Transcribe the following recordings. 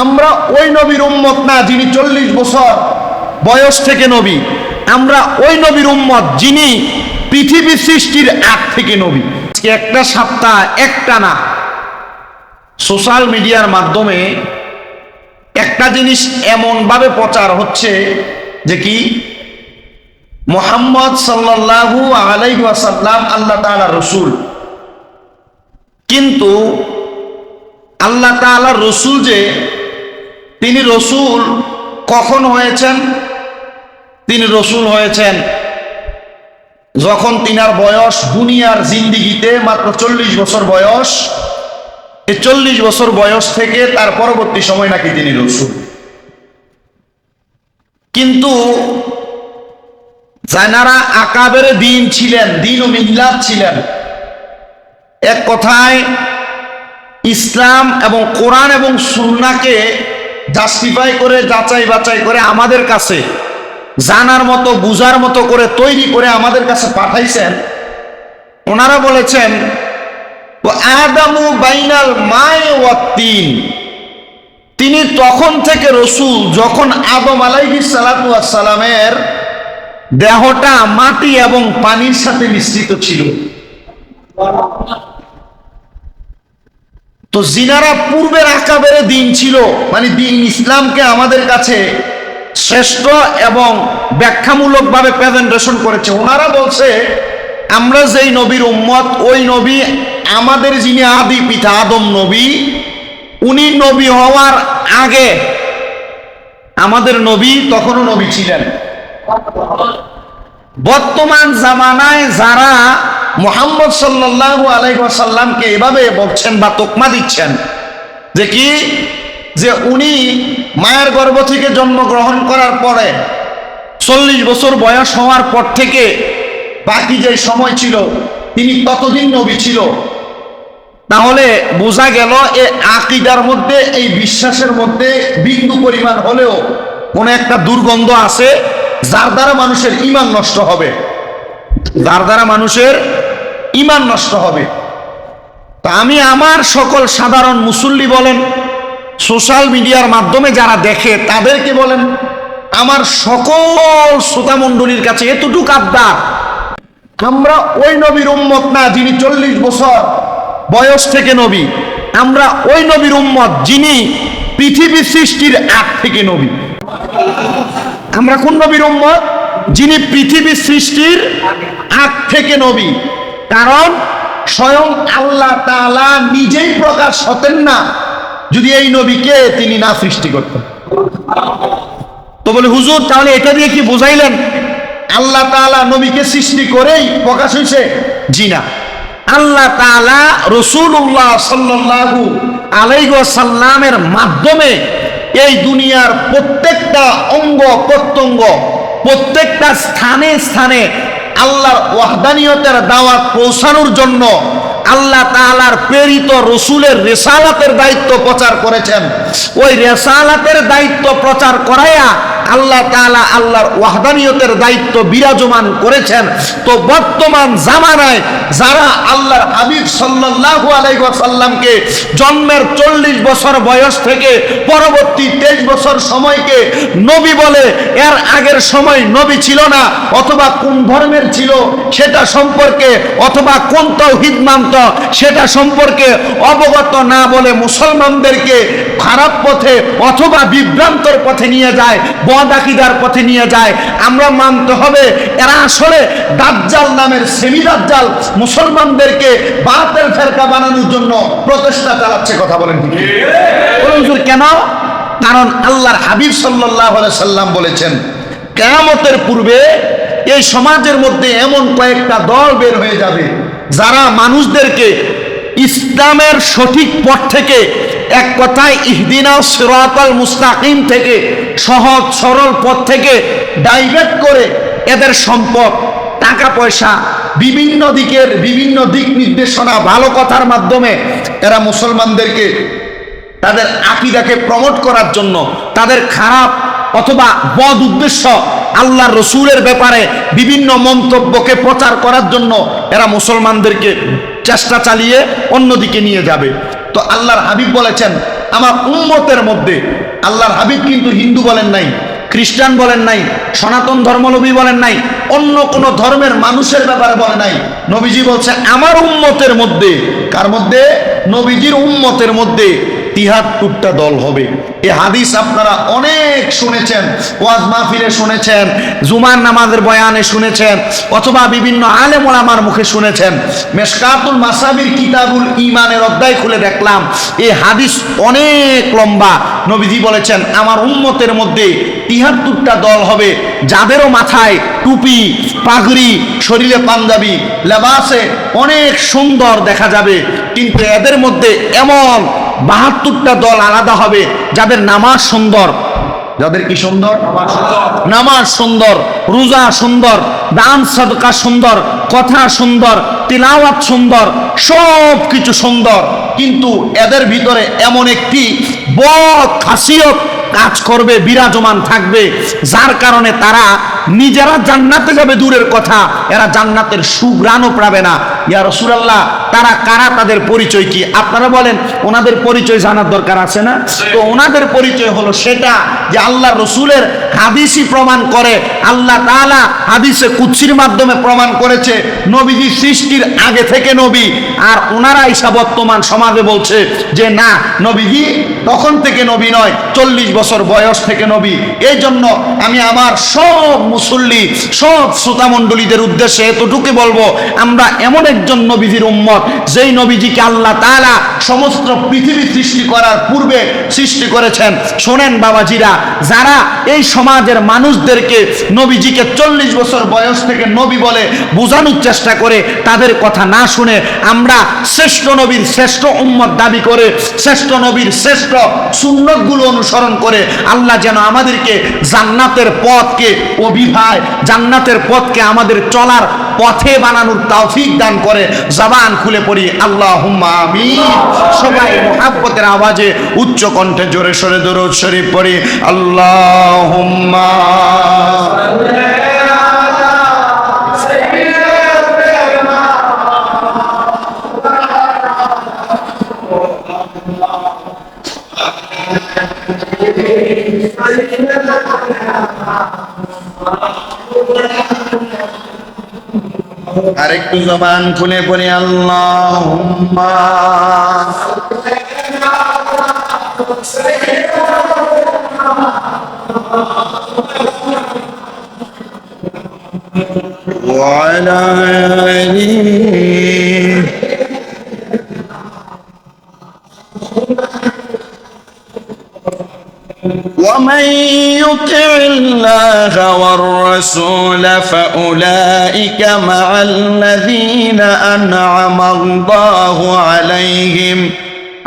আমরা ওই নবীর উম্মত না যিনি চল্লিশ বছর বয়স থেকে নবী। আমরা ওই নবীর উম্মত যিনি পৃথিবী সৃষ্টির আগ থেকে নবী। একটা সপ্তাহ, একটা না। সোশ্যাল মিডিয়ার মাধ্যমে একটা জিনিস এমনভাবে প্রচার হচ্ছে যে কি? মোহাম্মদ সাল্লাল্লাহু আলাইহি ওয়াসাল্লাম আল্লাহ তাআলা রসুল। কিন্তু আল্লাহ তাআলা রসুল যে তিনি রসুল কখন হয়েছেন? তিনি রসুল হয়েছেন যখন তিনার বয়স দুনিয়ার জিন্দিগিতে মাত্র চল্লিশ বছর বয়স। এই চল্লিশ বছর বয়স থেকে তার পরবর্তী সময় নাকি তিনি রসুল। কিন্তু যারা আকাবের দিন ছিলেন, দিন ও মিল্লাত ছিলেন। এক কথায় ইসলাম এবং কোরআন এবং সুন্নাকে জাস্টিফাই করে, যাচাই বাছাই করে আমাদের কাছে, জানার মতো, বুঝার মতো করে তৈরি করে আমাদের কাছে পাঠাইছেন। ওনারা বলেছেন, "ও আদামু বাইনাল তিনি। তখন থেকে রসুল, যখন আদম আলাইহি সালামের দেহটা মাটি এবং পানির সাথে মিশ্রিত ছিল। তো জিনারা পূর্বের আকাবের দিন ছিল মানে দিন ইসলামকে আমাদের কাছে শ্রেষ্ঠ এবং ব্যাখ্যামূলকভাবে প্রেজেন্টেশন করেছে। ওনারা বলছে, আমরা যেই নবীর উম্মত, ওই নবী আমাদের যিনি আদি পিতা, আদম নবী, উনি নবী হওয়ার আগে আমাদের নবী তখনও নবী ছিলেন। বর্তমান জামানায় যারা মোহাম্মদ সাল্লাল্লাহু আলাইহি ওয়াসাল্লামকে এভাবে বলছেন বা তোকমা দিচ্ছেন যে কি? যে উনি মায়ের গর্ভ থেকে জন্মগ্রহণ করার পরে চল্লিশ বছর বয়স হওয়ার পর থেকে বাকি যে সময় ছিল, তিনি ততদিন নবী ছিল। তাহলে বোঝা গেল এ আকিদার মধ্যে, এই বিশ্বাসের মধ্যে বিন্দু পরিমাণ হলেও কোন একটা দুর্গন্ধ আছে, যার দ্বারা মানুষের ইমান নষ্ট হবে। যার দ্বারা মানুষের ইমান নষ্ট হবে। তা আমি আমার সকল সাধারণ মুসল্লি বলেন, সোশ্যাল মিডিয়ার মাধ্যমে যারা দেখে তাদেরকে বলেন, আমার সকল শ্রোতামণ্ডলীর কাছে এতটুকু আবদার, আমরা ওই নবীর উম্মত না যিনি চল্লিশ বছর বয়স থেকে নবী, আমরা ওই নবীর উম্মত যিনি পৃথিবী সৃষ্টির আগ থেকে নবী। আমরা কোন নবীর উম্মত যিনি পৃথিবী সৃষ্টির আগ থেকে নবী? কারণ স্বয়ং আল্লাহ তালা নিজেই প্রকাশ হতেন না। যদি এই নবীকে তিনি না সৃষ্টি করতেন। তো বলে, হুজুর, তাহলে এটা দিয়ে কি বুঝাইলেন? আল্লাহ তাআলা নবীকে সৃষ্টি করেই প্রকাশ হয়েছে জি না। আল্লাহ তাআলা রসুল্লাহ সাল্লাল্লাহু আলাইহি ওয়াসাল্লামের মাধ্যমে এই দুনিয়ার প্রত্যেকটা অঙ্গ প্রত্যঙ্গ, প্রত্যেকটা স্থানে স্থানে আল্লাহর ওয়াহদানিয়তের দাওয়াত পৌঁছানোর জন্য আল্লাহ তাআলার প্রেরিত রসুলের রেসালাতের দায়িত্ব প্রচার করেছেন। ওই রেসালাতের দায়িত্ব প্রচার করাইয়া আল্লাহ তাআলা আল্লাহর ওয়াহদানিয়তের দায়িত্ব বিরাজমান করেছেন। তো বর্তমান জামানায় যারা আল্লাহর হাবিব সাল্লাল্লাহু আলাইহি ওয়াসাল্লামকে জন্মের চল্লিশ বছর বয়স থেকে পরবর্তী তেইশ বছর সময়কে নবী বলে, এর আগের সময় নবী ছিল না, অথবা কোন ধর্মের ছিল সেটা সম্পর্কে, অথবা কোন তৌহিদ মানত সেটা সম্পর্কে অবগত না বলে মুসলমানদেরকে খারাপ পথে অথবা বিভ্রান্তর পথে নিয়ে যায় বদাকিদার পথে নিয়ে যায়। আমরা মানতে হবে, এরা আসলে দাজ্জাল নামের সেমি দাজ্জাল মুসলমানদেরকে বাতেল ফেরকা বানানোর জন্য প্রচেষ্টা চালাচ্ছে, কথা বলেন ঠিক কেন? কারণ আল্লাহর হাবিব আলাইহি সাল্লাম বলেছেন, কেয়ামতের পূর্বে এই সমাজের মধ্যে এমন কয়েকটা দল বের হয়ে যাবে, যারা মানুষদেরকে ইসলামের সঠিক পথ থেকে এক কথায় ইহদিনা সিরাতাল মুস্তাকিম থেকে সহজ, সরল পথ থেকে ডাইভার্ট করে এদের সম্পদ, টাকা, পয়সা বিভিন্ন দিকের বিভিন্ন দিক নির্দেশনা ভালো কথার মাধ্যমে এরা মুসলমানদেরকে তাদের আকিদাকে প্রমোট করার জন্য তাদের খারাপ অথবা বদ উদ্দেশ্য আল্লাহ রসুলের ব্যাপারে বিভিন্ন মন্তব্যকে প্রচার করার জন্য এরা মুসলমানদেরকে চেষ্টা চালিয়ে অন্যদিকে নিয়ে যাবে। তো আল্লাহর হাবিব বলেছেন, আমার উম্মতের মধ্যে আল্লাহর হাবিব কিন্তু হিন্দু বলেন নাই, খ্রিস্টান বলেন নাই, সনাতন ধর্মলবী বলেন নাই, অন্য কোন ধর্মের মানুষের ব্যাপারে বলে নাই। নবীজি বলছে, আমার উম্মতের মধ্যে। কার মধ্যে? নবীজির উম্মতের মধ্যে। তিহাত্তরটা দল হবে। এ হাদিস আপনারা অনেক শুনেছেন, ওয়াজ মাহফিলে শুনেছেন, জুমার নামাজের বয়ানে শুনেছেন, অথবা বিভিন্ন আলেম ওলামার মুখে শুনেছেন। মেশকাতুল মাসাবির কিতাবুল ইমানের অধ্যায় খুলে দেখলাম এই হাদিস অনেক লম্বা। নবীজি বলেছেন, আমার উম্মতের মধ্যে তিহাত্তরটা দল হবে, যাদেরও মাথায় টুপি, পাগড়ি, শরীরে পাঞ্জাবি, লেবাসে অনেক সুন্দর দেখা যাবে, কিন্তু এদের মধ্যে এমন বাহাত্তরটা দল আলাদা হবে। যাদের নামাজ সুন্দর। যাদের কি সুন্দর? নামাজ সুন্দর, রোজা সুন্দর, দান সদকা সুন্দর, কথা সুন্দর, তিলাওয়াত সুন্দর সব কিছু সুন্দর। কিন্তু এদের ভিতরে এমন একটি বড় খাসিয়ত কাজ করবে, বিরাজমান থাকবে। যার কারণে তারা নিজেরা জান্নাতে যাবে দূরের কথা, এরা জান্নাতের সুগ্রাণও পাবে না। ইয়া রসুলাল্লাহ, তারা কারা, তাদের পরিচয় কি? আপনারা বলেন, ওনাদের পরিচয় জানার দরকার আছে না? তো ওনাদের পরিচয় হলো সেটা যে আল্লাহ রসুলের হাদিসই প্রমাণ করে, আল্লাহ তাআলা হাদিসে কুচ্ছির মাধ্যমে প্রমাণ করেছে, নবীজি সৃষ্টির আগে থেকে নবী। আর ওনারা ইসা বর্তমান সমাজে বলছে যে না, নবীজি তখন থেকে নবী নয়, চল্লিশ বছর বয়স থেকে নবী। এই জন্য আমি আমার সব মুসল্লি, সব শ্রোতামণ্ডলীদের উদ্দেশ্যে এতটুকু বলব, আমরা এমন একজন নবীজির উম্মত, যেই নবীজিকে আল্লাহ তাআলা সমস্ত পৃথিবী সৃষ্টি করার পূর্বে সৃষ্টি করেছেন। শোনেন বাবাজিরা, যারা এই সমাজের মানুষদেরকে নবীজিকে চল্লিশ বছর বয়স থেকে নবী বলে বোঝানোর চেষ্টা করে, তাদের কথা না শুনে আমরা শ্রেষ্ঠ নবীর শ্রেষ্ঠ উম্মত দাবি করে, শ্রেষ্ঠ নবীর শ্রেষ্ঠ সুন্নতগুলো অনুসরণ করে আল্লাহ যেন আমাদেরকে জান্নাতের পথকে অভিভায় জান্নাতের পথকে আমাদের চলার পথে বানানোর তৌফিক দান করে। জবান খুলে পড়ি আল্লাহ আমি সবাই মোহাব্বতের আওয়াজে উচ্চ কণ্ঠে জোরে সরে দরুদ শরীফ পড়ি আল্লাহ আরেকটু জবান খুলে পড়ি আল্লাহ وعلى آله ومن يطع الله والرسول فأولئك مع الذين أنعم الله عليهم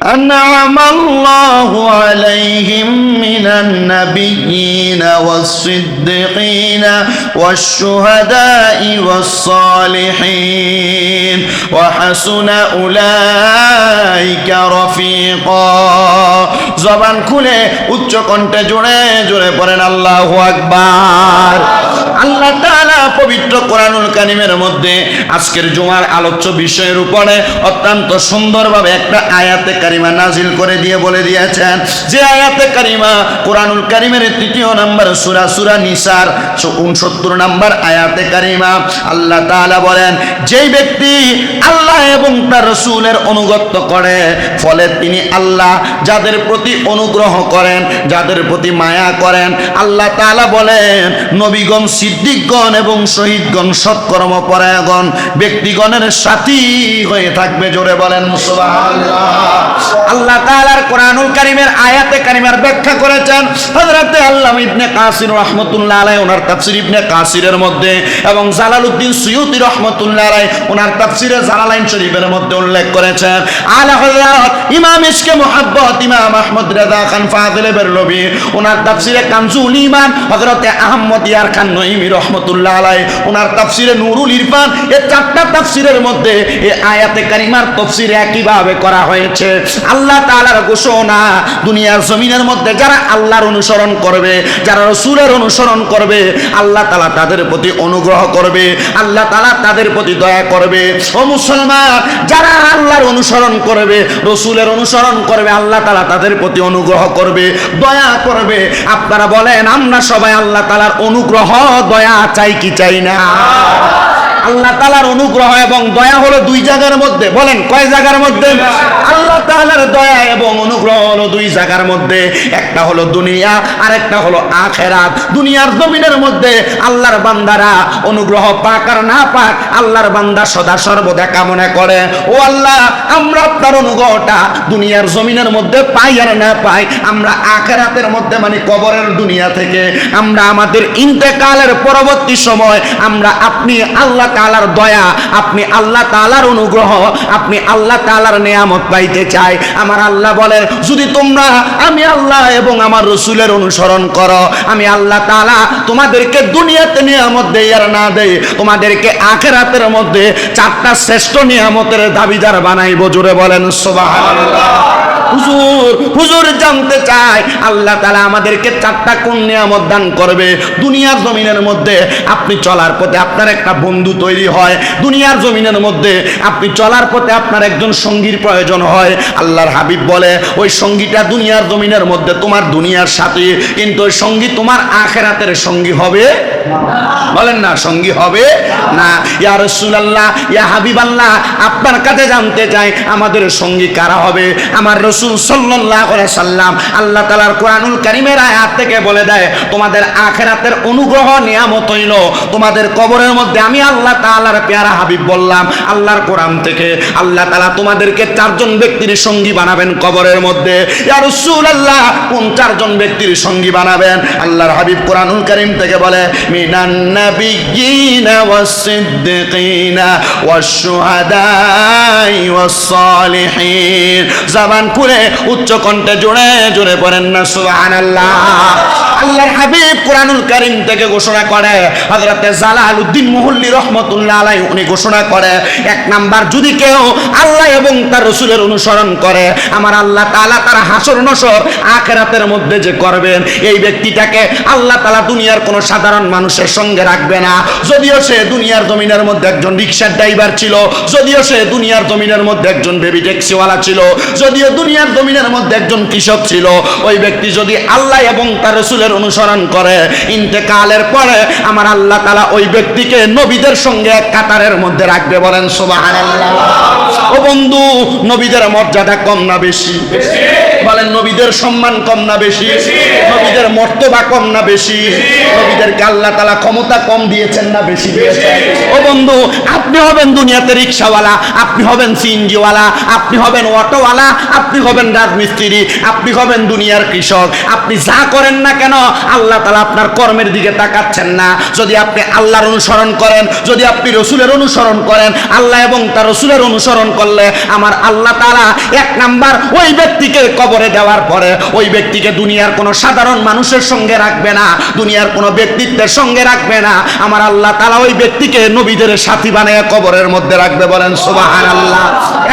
أنعم الله عليهم من النبيين والصديقين والشهداء والصالحين وحسن أولئك رفيقا. জবান খুলে, উচ্চ কণ্ঠে জোরে জোরে পড়েন আল্লাহ আকবার। আল্লাহ তাআলা পবিত্র কোরআনুল কারিমের মধ্যে আজকের জুমার আলোচ্য বিষয়ের উপরে অত্যন্ত সুন্দরভাবে একটা আয়াতে কারিমা নাজিল করে দিয়ে বলে দিয়েছেন। যে আয়াতে কারিমা কোরআনুল কারিমের তৃতীয় নাম্বার সূরা সূরা নিসার উনসত্তর নাম্বার আয়াতে কারিমা, আল্লাহ তাআলা বলেন, যেই ব্যক্তি আল্লাহ এবং তার রসুলের অনুগত্য করে, ফলে তিনি আল্লাহ, যাদের প্রতি অনুগ্রহ করেন, যাদের প্রতি মায়া করেন। আল্লাহ তাআলা বলেন, নবীগণ, সিদ্দিকগণ এবং শহীদগণ সৎকর্ম পরায়গণ ব্যক্তিগণের সাথী হয়ে থাকবে, জোরে বলেন আল্লাহ তাআলার কোরআনুল কারীমের আয়াতে কারিমার ব্যাখ্যা করেছেন, হযরতে আল্লামা ইবনে কাসির রাহমাতুল্লাহ আলাইহি, ওনার তাফসীর ইবনে কাসিরের মধ্যে এবং জালালউদ্দিন সুয়ুতি রাহমাতুল্লাহ আলাইহি, ওনার তাফসীরে জালালাইন শরীফের মধ্যে উল্লেখ করেছেন, আলা হযরত ইমাম ইশকে মুহাব্বত ইমাম আহমদ রাজা খান ফাদিল বেরলভি ওনার তাফসীরে কানজুল ঈমান, হযরতে আহমদ ইয়ার খান নঈমি রাহমাতুল্লাহ আলাইহি। ওনার তাফসীরে নূরুল ইরফান এই চারটা তাফসীরের মধ্যে এই আয়াতে কারিমার তাফসীর একইভাবে করা হয়েছে। আল্লাহ তাআলার ঘোষণা, দুনিয়ার জমিনের মধ্যে যারা আল্লাহর অনুসরণ করবে, যারা রসুলের অনুসরণ করবে, আল্লাহ তালা তাদের প্রতি অনুগ্রহ করবে, আল্লাহ তালা তাদের প্রতি দয়া করবে। ও মুসলমান, যারা আল্লাহর অনুসরণ করবে, রসুলের অনুসরণ করবে, আল্লাহ তালা তাদের প্রতি অনুগ্রহ করবে, দয়া করবে। আপনারা বলেন, আমরা সবাই আল্লাহ তালার অনুগ্রহ, দয়া চাই কি চাই না? আল্লাহ তালার অনুগ্রহ এবং দয়া হলো দুই জায়গার মধ্যে। বলেন, কয় জায়গার মধ্যে? আল্লাহ তালার দয়া এবং অনুগ্রহ হলো দুই জায়গার মধ্যে। একটা হলো দুনিয়া আর একটা হলো আখেরাত। দুনিয়ার জমিনের মধ্যে আল্লাহর বান্দারা অনুগ্রহ পাক আর না পাক আল্লাহর বান্দা সদা সর্বদা কামনা করে। ও আল্লাহ, আমরা আপনার অনুগ্রহটা দুনিয়ার জমিনের মধ্যে পাই আর না পাই, আমরা আখেরাতের মধ্যে মানে কবরের দুনিয়া থেকে, আমরা আমাদের ইন্তেকালের পরবর্তী সময়, আমরা আপনি আল্লাহ তাআলার দয়া, আপনি আল্লাহ তাআলার অনুগ্রহ, আপনি আল্লাহ তাআলার নিয়ামত পাইতে চাই। আমার আল্লাহ বলে, যদি তোমরা আমি আল্লাহ এবং আমার রসুলের অনুসরণ করো, আমি আল্লাহ তালা তোমাদেরকে দুনিয়াতে নিয়ামত দেই আর না দেই, তোমাদেরকে আখেরাতের মধ্যে চারটা শ্রেষ্ঠ নিয়ামতের দাবিদার বানাইব। জোরে বলেন, সুবহানাল্লাহ। হুজুর হুজুর জানতে চাই আল্লাহ তালা আমাদেরকে চারটা কোন নিয়ামত দান করবে? দুনিয়ার জমিনের মধ্যে আপনি চলার পথে আপনার একটা বন্ধু তৈরি হয়, দুনিয়ার জমিনের মধ্যে আপনি চলার পথে আপনার একজন সঙ্গীর প্রয়োজন হয়। আল্লাহর হাবিব বলে, ওই সঙ্গীটা দুনিয়ার জমিনের মধ্যে তোমার দুনিয়ার সাথে, কিন্তু ওই সঙ্গী তোমার আখেরাতের সঙ্গী হবে বলেন না, সঙ্গী হবে না। ইয়া রসুলাল্লাহ, ইয়া হাবিব আল্লাহ আপনার কাছে জানতে চাই, আমাদের সঙ্গী কারা হবে? আমার রসুল সাল্লাল্লাহু আলাইহি সাল্লাম আল্লাহ তাআলার কোরআনুল কারীমের আয়াত থেকে বলে দেয়, তোমাদের আখেরাতের অনুগ্রহ নিয়ামত হইল। তোমাদের কবরের মধ্যে আমি আল্লাহ তাআলার পেয়ারা হাবিব বললাম। আল্লাহর কোরআন থেকে আল্লাহ তাআলা তোমাদেরকে চারজন ব্যক্তির সঙ্গী বানাবেন কবরের মধ্যে। ইয়া রাসূলুল্লাহ, কোন চারজন ব্যক্তির সঙ্গী বানাবেন? আল্লাহর হাবিব কোরআনুল কারীম থেকে বলে, মিনান ওয়াস-সিদ্দিকিনা ওয়াশ-শুহাদাই ওয়াস-সালিহিন। জবান খুলে উচ্চ কণ্ঠে জোরে জোরে পড়েন না, সুবহানাল্লাহ। আল্লাহর হাবিব কোরআনুল কারীম থেকে ঘোষণা করে, হযরতে জালালউদ্দিন মুহল্লি রহমাতুল্লাহ আলাইহি উনি ঘোষণা করে, এক নাম্বার, যদি কেউ আল্লাহ এবং তার রাসূলের অনুসরণ করে, আমার আল্লাহ তাআলা তার হাসর নসর আখিরাতের মধ্যে যে করবেন, এই ব্যক্তিটাকে আল্লাহ তাআলা দুনিয়ার কোনো সাধারণ মানুষের সঙ্গে রাখবে না। যদিও সে দুনিয়ার জমিনের মধ্যে একজন রিক্সার ড্রাইভার ছিল, যদিও সে দুনিয়ার জমিনের মধ্যে একজন বেবি ট্যাক্সিওয়ালা ছিল, যদিও দুনিয়ার জমিনের মধ্যে একজন কৃষক ছিল, ওই ব্যক্তি যদি আল্লাহ এবং তার রসুলের অনুসরণ করে, ইন্তেকালের পরে আমার আল্লাহ তালা ওই ব্যক্তিকে নবীদের সঙ্গে এক কাতারের মধ্যে রাখবে বলেন সোবাহ ও বন্ধু, নবীদের মর্যাদা কম না বেশি? বলেন, নবীদের সম্মান কম না বেশি? নবীদের মর্তবা কম না বেশি? নবীদেরকে আল্লাহ তালা ক্ষমতা কম দিয়েছেন না বেশি দিয়েছেন? ও বন্ধু, আপনি হবেন দুনিয়াতে রিক্সাওয়ালা, আপনি হবেন সিএনজিওয়ালা, আপনি হবেন অটোওয়ালা, আপনি হবেন রাজমিস্ত্রি, আপনি হবেন দুনিয়ার কৃষক। আপনি যা করেন না কেন, আল্লাহ তালা আপনার কর্মের দিকে তাকাচ্ছেন না। যদি আপনি আল্লাহর অনুসরণ করেন, যদি আপনি রসুলের অনুসরণ করেন, আল্লাহ এবং তার রসুলের অনুসরণ করলে আমার আল্লাহ তালা এক নাম্বার ওই ব্যক্তিকে কবরে দেওয়ার পরে ওই ব্যক্তিকে দুনিয়ার কোনো সাধারণ মানুষের সঙ্গে রাখবে না, দুনিয়ার কোনো ব্যক্তিত্বের সঙ্গে রাখবে না। আমার আল্লাহ তালা ওই ব্যক্তিকে নবীদের সাথী বানিয়ে কবরের মধ্যে রাখবে বলেন সোবাহান আল্লাহ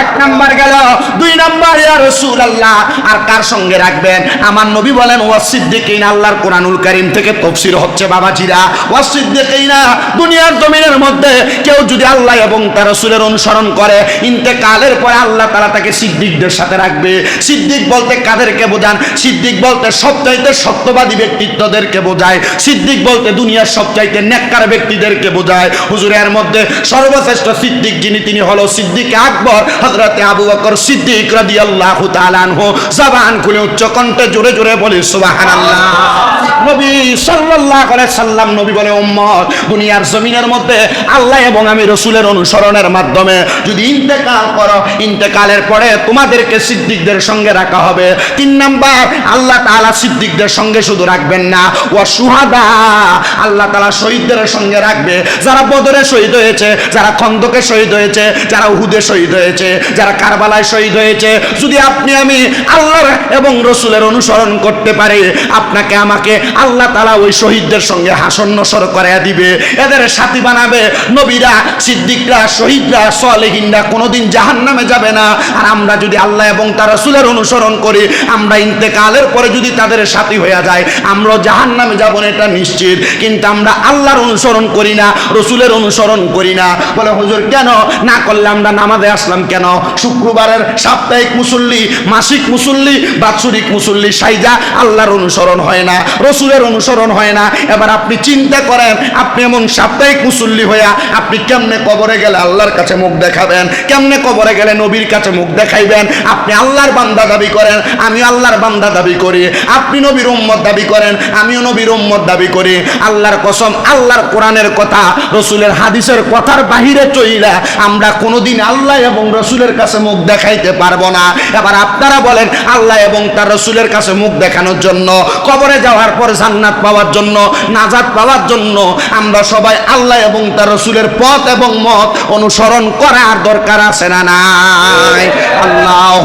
এক নাম্বার গেল, দুই নাম্বার, ইয়া রসুল আল্লাহ আর কার সঙ্গে রাখবেন? আমার নবী বলেন ওয়াসিদ্দিকিন আল্লাহর কোরআনুল কারীম থেকে তফসির হচ্ছে বাবাজিরা। ওয়াসিদ্দিকিনা দুনিয়ার জমিনের মধ্যে কেউ যদি আল্লাহ এবং তার রসুলের অনুসরণ করে, ইন্তেকালের পরে আল্লাহ তারা তাকে সিদ্দিকদের সাথে রাখবে। সিদ্দিক বলতে কাদেরকে বোঝান? সিদ্দিক বলতে সবচাইতে সত্যবাদী ব্যক্তিত্বদেরকে বোঝায়। সিদ্দিক বলতে দুনিয়ার সবচাইতে নেককার ব্যক্তিদেরকে বোঝায়। হুজুরের মধ্যে সর্বশ্রেষ্ঠ সিদ্দিক যিনি, তিনি হলো সিদ্দিক আকবর হজরতে আবু বকর সিদ্দিক রাদিয়াল্লাহু তাআলা আনহু। জবান খুলে উচ্চ কণ্ঠে জোরে জোরে বলে, সুবহানাল্লাহ। নবী সাল্লাল্লাহু আলাইহি সাল্লাম নবী বলে উম্মত, দুনিয়ার জমিনের মধ্যে আল্লাহ এবং আমি রসুলের অনুসরণের মাধ্যমে যদি ইন্তেকাল করো, ইন্তেকালের পরে তোমাদেরকে সিদ্দিকদের সঙ্গে রাখা হবে। তিন নাম্বার, আল্লাহ তাআলা সিদ্দিকদের সঙ্গে শুধু রাখবেন না। ও সুহাদা আল্লাহ তাআলা শহীদদের সঙ্গে রাখবে। যারা বদরে শহীদ হয়েছে, যারা খন্দকে শহীদ হয়েছে, যারা উহুদে শহীদ হয়েছে, যারা কারবালায় শহীদ হয়েছে, যদি আপনি আমি আল্লাহর এবং রসুলের অনুসরণ করতে পারি, আপনাকে আমাকে আল্লাহ তালা ওই শহীদদের সঙ্গে হাসন নসর করে দিবে। এদের সাথী বানাবে। নবীরা, সিদ্দিকরা, শহীদরা, সলেহিনরা কোনোদিন জাহান নামে যাবে না। আর আমরা যদি আল্লাহ এবং তার রসুলের অনুসরণ করি, আমরা ইন্তেকালের পরে যদি তাদের সাথী হয়ে যায় আমরা জাহান নামে যাব না, এটা নিশ্চিত। কিন্তু আমরা আল্লাহর অনুসরণ করি না, রসুলের অনুসরণ করি না। বলে, হুজুর, কেন? না করলে আমরা নামাজে আসলাম কেন? শুক্রবারের সাপ্তাহিক মুসল্লি, মাসিক মুসল্লি, বাৎসরিক মুসল্লি সাইজা আল্লাহর অনুসরণ হয় না। রসুলের অনুসরণ হয় না। এবার আপনি চিন্তা করেন, আপনি এমন সাপ্তাহিক মুসল্লি হইয়া আপনি কেমনে কবরে গেলে আল্লাহর কাছে মুখ দেখাবেন? কেমনে কবরে গেলে নবীর কাছে মুখ দেখাইবেন? আপনি আল্লাহর বান্দা দাবি করেন আমি আল্লাহর বান্দা দাবি করি। আপনি নবীর উম্মত দাবি করেন, আমিও নবীর উম্মত দাবি করি। আল্লাহর কসম, আল্লাহর কোরআনের কথা, রসুলের হাদিসের কথার বাহিরে চইলা আমরা কোনোদিন আল্লাহ এবং রসুলের কাছে মুখ দেখাইতে পারব না। এবার আপনারা বলেন, আল্লাহ এবং তার রসুলের কাছে মুখ দেখানোর জন্য কবরে যাওয়ার পর জান্নাত পাওয়ার জন্য, নাজাত পাওয়ার জন্য আমরা সবাই আল্লাহ এবং তার রসুলের পথ এবং মত অনুসরণ করার দরকার আছে না নাই? আল্লাহ